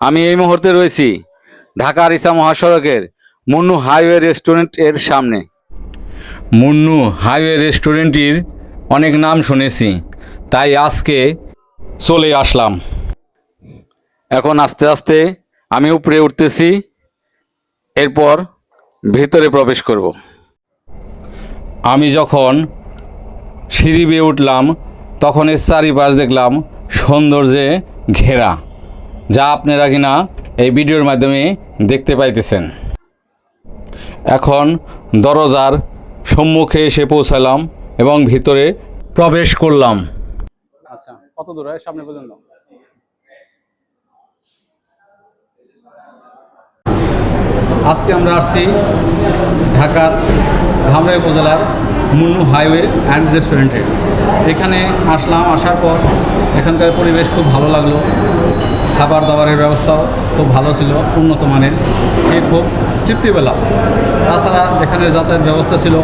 আমি এই মুহূর্তে রয়েছি ঢাকা আরিসা মহাসড়কের মুন্নু হাইওয়ে রেস্টুরেন্টের সামনে। মুন্নু হাইওয়ে রেস্টুরেন্টটির অনেক নাম শুনেছি তাই আজকে চলে আসলাম। এখন আস্তে আস্তে আমি উপরে উঠতেছি এরপর ভিতরে প্রবেশ করব। আমি যখন সিঁড়ি বেয়ে উঠলাম তখন এর চারিপাশ দেখলাম সৌন্দর্যে ঘেরা। যা আপনারা কিনা এই ভিডিওর মাধ্যমে দেখতে পাইতেছেন। এখন দরজার সম্মুখে এসে পৌঁছালাম এবং ভিতরে প্রবেশ করলাম। আচ্ছা কত দূর হয়? সামনে পর্যন্ত। আজকে আমরা আসছি ঢাকার ধামরাই উপজেলার মুন্নু হাইওয়ে অ্যান্ড রেস্টুরেন্টে। এখানে আসলাম, আসার পর এখানকার পরিবেশ খুব ভালো লাগল। খাবার দাবারের ব্যবস্থাও খুব ভালো ছিল, উন্নত মানের খেয়ে খুব তৃপ্তি পেলাম তাছাড়া এখানে যাতায়াত ব্যবস্থা ছিল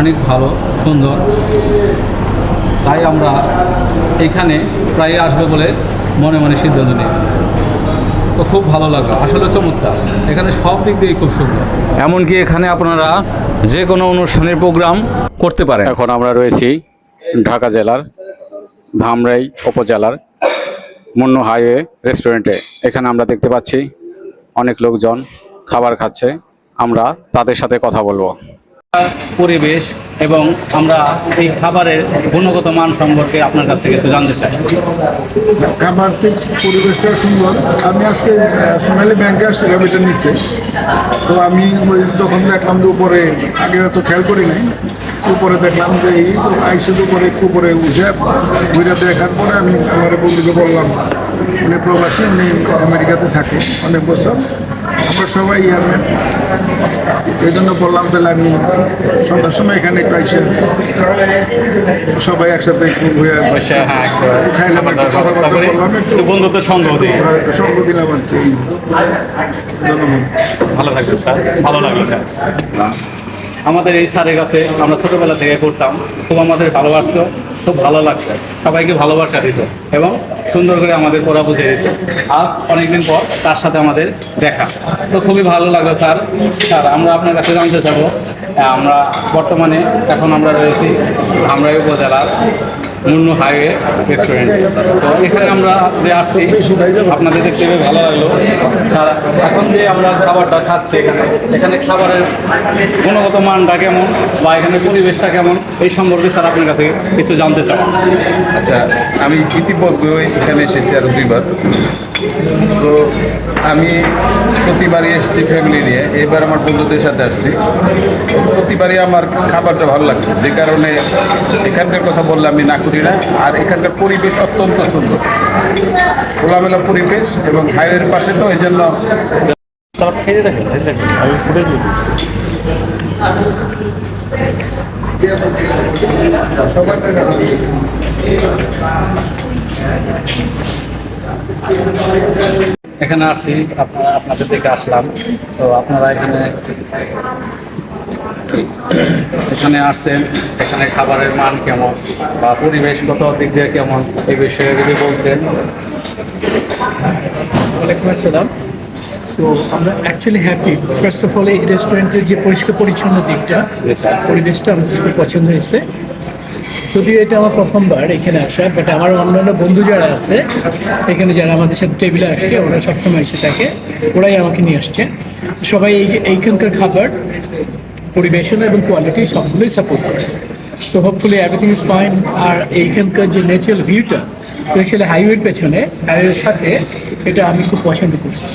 অনেক ভালো, সুন্দর। তাই আমরা এখানে প্রায় আসবে বলে মনে মনে সিদ্ধান্ত নিয়েছি। তো খুব ভালো লাগল, আসলে চমৎকার। এখানে সব দিক দিয়েই খুব সুন্দর। এমনকি এখানে আপনারা যে কোনো অনুষ্ঠানের প্রোগ্রাম করতে পারেন। এখন আমরা রয়েছি ঢাকা জেলার ধামরাই উপজেলার মুন্নু হাইওয়ে রেস্টুরেন্টে এখানে আমরা দেখতে পাচ্ছি অনেক লোকজন খাবার খাচ্ছে। আমরা তাদের সাথে কথা বলব। পরিবেশ এবং আমরা এই খাবারের গুণগত মান সম্পর্কে আপনার কাছ থেকে কিছু জানতে চাই। খাবার পরিবেশটা সুন্দর। আমি আজকে সোনালি ব্যাংকে আসছিলাম এটা নিচে। তো আমি ওই যখন দেখলাম যে উপরে আগে তো খেয়াল করি নাই। উপরে দেখলাম যে এই আইসের উপরে একটু উপরে উঠে ঘুরে দেখার পরে আমি আমার বন্ধুকে বললাম উনি প্রবাসী উনি আমেরিকাতে থাকে অনেক বছর। আমরা সবাই ইয়ারম্যান। এই জন্য বললাম তাহলে আমি সন্ধ্যার সময় এখানে একটু আইসে সবাই একসাথে একটু ঘুরে হ্যাঁ খাইলাম একটু কথাবার্তা বললাম একটু বন্ধুত্ব সঙ্গ দিই। হ্যাঁ, সঙ্গ দিলাম আর কি। ধন্যবাদ। ভালো থাকবেন স্যার। ভালো লাগল স্যার। আমাদের এই স্যারের কাছে আমরা ছোটবেলা থেকে করতাম খুব আমাদের ভালোবাসতো, খুব ভালো লাগতো। সবাইকে ভালোবাসা দিত এবং সুন্দর করে আমাদের পড়া বুঝে দিত। আজ অনেকদিন পর তার সাথে আমাদের দেখা। তো খুবই ভালো লাগল স্যার। স্যার, আমরা আপনার কাছে জানতে চাবো আমরা বর্তমানে এখন আমরা রয়েছি ধামরাই উপজেলার মুন্নু হাইওয়ে রেস্টুরেন্ট তো এখানে আমরা যে আসছি, আপনাদের দেখতে পেয়ে ভালো লাগল। এখন যে আমরা খাবারটা খাচ্ছি এখানে এখানে খাবারের গুণগত মানটা কেমন বা এখানে পরিবেশটা কেমন, এই সম্পর্কে স্যার আপনার কাছে কিছু জানতে চাই। আচ্ছা আমি ইতিপূর্বে এখানে এসেছি আরও দুইবার। তো আমি প্রতিবারই এসেছি ফ্যামিলি নিয়ে, এবার আমার বন্ধুদের সাথে আসছি। প্রতিবারই আমার খাবারটা ভালো লাগছে, যে কারণে এখানকার কথা বললে আমি না না আর এখানকার পরিবেশ অত্যন্ত সুন্দর। খোলামেলা পরিবেশ এবং হাইওয়ের পাশে তো এই জন্য এখানে আপনারা আপনাদের দিকে আসলাম। তো আপনারা এখানে এখানে আসছেন এখানে খাবারের মান কেমন বা পরিবেশগত দিক দিয়ে কেমন এই বিষয়ে যদি বলতেন। ওয়ালাইকুম আসসালাম। সো আমরা actually happy first of all এই রেস্টুরেন্টের যে পরিষ্কার পরিচ্ছন্ন দিকটা পরিবেশটা আমাদের খুব পছন্দ হয়েছে। যদিও এটা আমার প্রথমবার এখানে আসা বাট আমার অন্যান্য বন্ধু যারা আছে এখানে যারা আমাদের সাথে টেবিলে আসছে ওরা সবসময় এসে থাকে ওরাই আমাকে নিয়ে আসছে। সবাই এই এইখানকার খাবার পরিবেশন এবং কোয়ালিটি সবগুলোই সাপোর্ট করে। So hopefully everything is fine আর এইখানকার যে ন্যাচারাল ভিউটা স্পেশালি হাইওয়ের পেছনে হাইওয়ের সাথে, এটা আমি খুব পছন্দ করছি।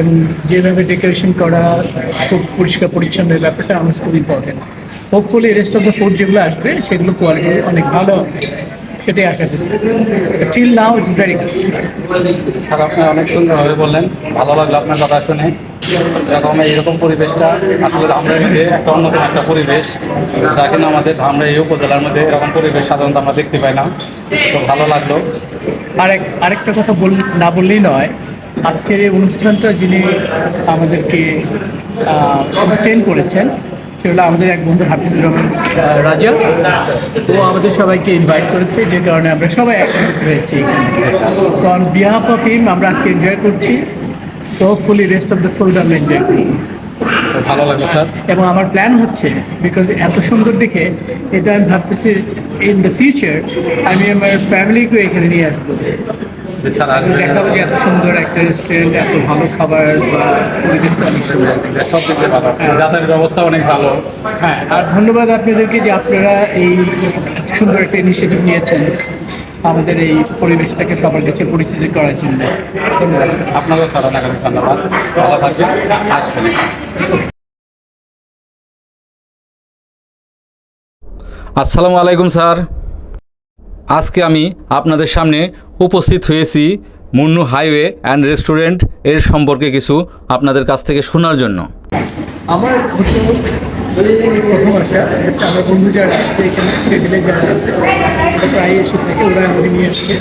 এবং যেভাবে ডেকোরেশন করা, খুব পরিষ্কার পরিচ্ছন্ন ব্যাপারটা আমার খুব important hopefully rest of the food যেগুলো আসবে, সেগুলো কোয়ালিটি অনেক ভালো হবে। সেটাই আশা করতেছি। টিল নাও স্যার, আপনি অনেক সুন্দরভাবে বললেন। ভালো লাগল আপনার কথা শুনে। এরকম এইরকম পরিবেশটা আসলে ধামরাইয়ের মধ্যে একটা অন্যতম একটা পরিবেশ। যা কিনা আমাদের ধামরাই উপজেলার মধ্যে এরকম পরিবেশ সাধারণত আমরা দেখতে পাই না। তো ভালো লাগল। আরেক আরেকটা কথা বল না বললেই নয়। আজকের এই অনুষ্ঠানটা যিনি আমাদেরকে টেন করেছেন সেগুলো আমাদের এক বন্ধু হাফিজুর রহমান রাজা। তো আমাদের সবাইকে ইনভাইট করেছে, যে কারণে আমরা সবাই একসাথে হয়েছি তো অন বিহাফ অফ হিম আমরা আজকে এনজয় করছি। So hopefully rest of the enjoy করি ভালো লাগল স্যার। এবং আমার প্ল্যান হচ্ছে বিকজ এত সুন্দর দেখে এটা আমি ভাবতেছি ইন দ্য ফিউচার আমি আমার ফ্যামিলিকে এখানে নিয়ে আসব। দেখাবো যে এত সুন্দর একটা রেস্টুরেন্ট এত ভালো খাবার বা পরিবেশটা অনেক সুন্দর। সব দিকে ভালো। যাতায়াত ব্যবস্থা অনেক ভালো। হ্যাঁ আর ধন্যবাদ আপনাদেরকে যে আপনারা এই সুন্দর একটা ইনিশিয়েটিভ নিয়েছেন। আমাদের এই পরিবেশটাকে সবার কাছে পরিচিত করার জন্য ধন্যবাদ। আপনাকেও অনেক ধন্যবাদ। ভালো থাকবেন। আসবেন। আসসালামু আলাইকুম স্যার। আজকে আমি আপনাদের সামনে উপস্থিত হয়েছি মুন্নু হাইওয়ে অ্যান্ড রেস্টুরেন্টের সম্পর্কে কিছু আপনাদের কাছ থেকে শোনার জন্য। আমার প্রথম আসা একটা আমার বন্ধু যারা আছে এখানে টেবিলে যারা আছে প্রায় এসে থাকে ওরা আমাকে নিয়ে আসছে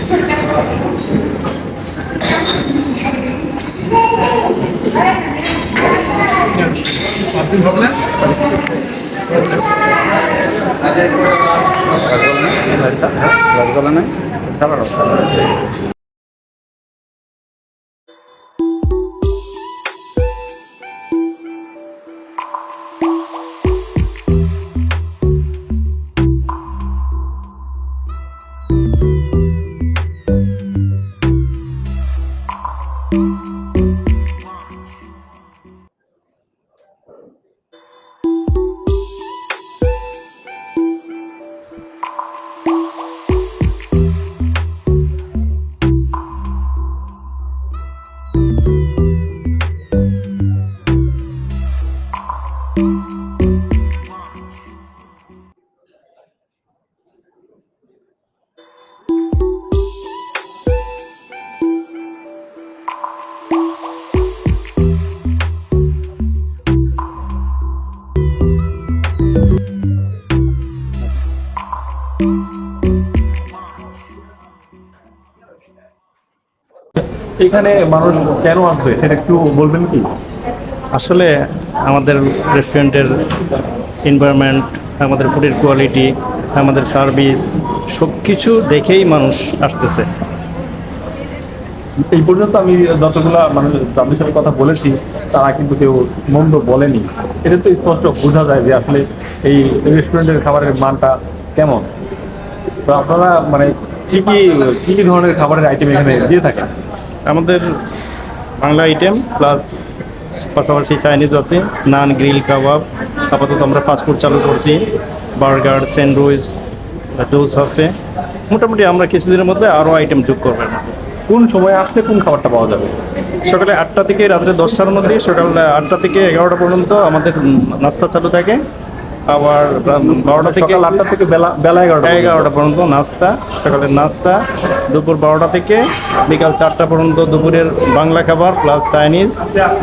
এখানে মানুষ কেন আসবে? সেটা একটু বলবেন কি? আসলে আমাদের রেস্টুরেন্টের এনভায়রনমেন্ট আমাদের ফুডের কোয়ালিটি আমাদের সার্ভিস সব কিছু দেখেই মানুষ আসতেছে। এই পর্যন্ত আমি যতগুলা মানে যাদের সাথে কথা বলেছি তারা কিন্তু কেউ মন্দ বলেনি। এটা তো স্পষ্ট বোঝা যায় যে আসলে এই রেস্টুরেন্টের খাবারের মানটা কেমন। তো আপনারা মানে কি কি কি কি ধরনের খাবারের আইটেম এখানে দিয়ে থাকেন? আমাদের বাংলা আইটেম প্লাস পাশাপাশি চাইনিজ আছে নান গ্রিল কাবাব আপাতত আমরা ফাস্টফুড চালু করছি বার্গার স্যান্ডউইচ জুস আছে। মোটামুটি আমরা কিছুদিনের মধ্যে আরও আইটেম যোগ করবেন কোন সময় আসলে কোন খাবারটা পাওয়া যাবে? সকালে আটটা থেকে রাত্রে দশটার মধ্যে সকাল আটটা থেকে এগারোটা পর্যন্ত আমাদের নাস্তা চালু থাকে। আবার বারোটা থেকে আটটা থেকে বেলা বেলা এগারোটা পর্যন্ত। এগারোটা পর্যন্ত নাস্তা সকালের নাস্তা দুপুর বারোটা থেকে বিকাল চারটা পর্যন্ত দুপুরের বাংলা খাবার প্লাস চাইনিজ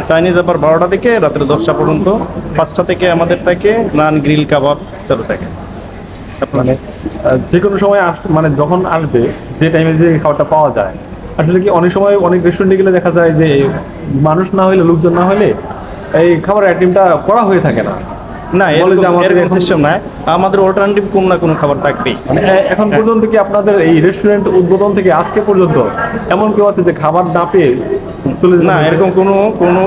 চাইনিজ আবার বারোটা থেকে রাত্রে দশটা পর্যন্ত। পাঁচটা থেকে আমাদের থাকে নান গ্রিল কাবাব চালু থাকে। মানে যে কোনো সময় আস মানে যখন আসবে যে টাইমে যে খাবারটা পাওয়া যায় আসলে কি অনেক সময় অনেক রেস্টুরেন্টে গেলে দেখা যায় যে মানুষ না হলে লোকজন না হলে এই খাবারের আইটেমটা করা হয়ে থাকে না। না এরকম সিস্টেম নাই। আমাদের অল্টারনেটিভ কোনো না কোনো খাবার থাকবেই। মানে এখন পর্যন্ত কি আপনাদের এই রেস্টুরেন্ট উদ্বোধন থেকে আজকে পর্যন্ত এমন কেউ আছে যে খাবার না পেয়ে না এরকম কোনো কোনো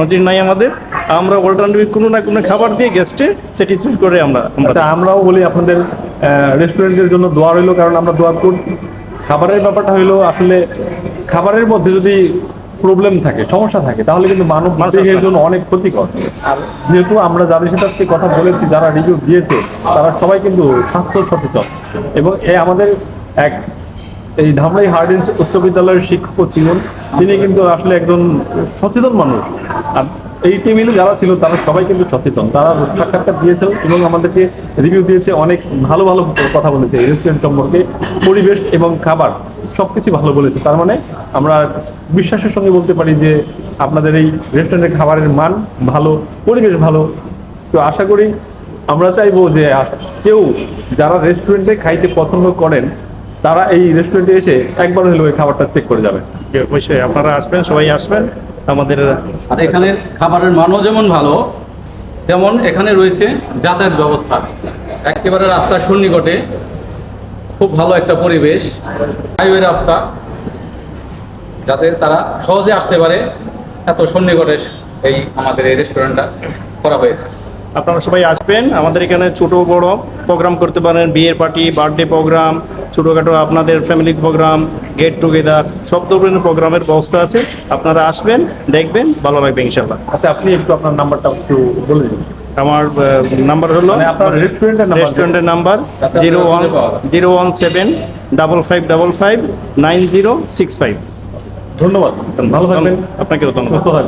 নজির নাই আমাদের। আমরা অল্টারনেটিভ কোনো না কোনো খাবার দিয়ে গেস্টে স্যাটিসফাইড করে আমরা আমরা আচ্ছা আমরাও বলি আপনাদের রেস্টুরেন্টের জন্য দোয়া রইল কারণ আমরা দোয়া করি খাবারের ব্যাপারটা হইল আসলে খাবারের মধ্যে যদি প্রবলেম থাকে সমস্যা থাকে তাহলে কিন্তু মানব দেহের জন্য অনেক ক্ষতিকর। যেহেতু আমরা যাদের সাথে আজকে কথা বলেছি যারা রিভিউ দিয়েছে তারা সবাই কিন্তু স্বাস্থ্য সচেতন। এবং এ আমাদের এক এই ধামরাই হার্ডেন্স উচ্চ বিদ্যালয়ের শিক্ষক ছিলেন তিনি কিন্তু আসলে একজন সচেতন মানুষ। আর এই টেবিলে যারা ছিল তারা সবাই কিন্তু সচেতন। তারা সাক্ষাৎকার দিয়েছে এবং আমাদেরকে রিভিউ দিয়েছে অনেক ভালো ভালো কথা বলেছে। রেস্টুরেন্ট সম্পর্কে পরিবেশ এবং খাবার। সবকিছু ভালো বলেছে। তার মানে আমরা বিশ্বাসের সঙ্গে বলতে পারি যে আপনাদের এই রেস্টুরেন্টের খাবারের মান ভালো পরিবেশ ভালো। তো আশা করি আমরা চাইব যে কেউ যারা রেস্টুরেন্টে খাইতে পছন্দ করেন তারা এই রেস্টুরেন্টে এসে একবার হলেও এই খাবারটা চেক করে যাবেন অবশ্যই আপনারা আসবেন সবাই আসবেন। আমাদের আর এখানে খাবারের মানও যেমন ভালো তেমন এখানে রয়েছে যাতায়াত ব্যবস্থা। একেবারে রাস্তার সন্নিকটে খুব ভালো একটা পরিবেশ হাইওয়ে রাস্তা যাতে তারা সহজে আসতে পারে। এত সন্নিকটে এই আমাদের এই রেস্টুরেন্টটা করা হয়েছে। আপনারা সবাই আসবেন। আমাদের এখানে ছোট বড় প্রোগ্রাম করতে পারেন। বিয়ের পার্টি বার্থডে প্রোগ্রাম ছোটোখাটো আপনাদের ফ্যামিলি প্রোগ্রাম গেট টুগেদার সব ধরনের প্রোগ্রামের ব্যবস্থা আছে। আপনারা আসবেন দেখবেন ভালো লাগবে ইনশাল্লাহ আচ্ছা আপনি একটু আপনার নাম্বারটা একটু বলে দিন। আমার নাম্বার হলো আপনার রেস্টুরেন্টের নাম্বার রেস্টুরেন্টের number zero one. Zero one seven double five double five nine zero six five ধন্যবাদ। ভালো থাকবেন। আপনাকে ধন্যবাদ।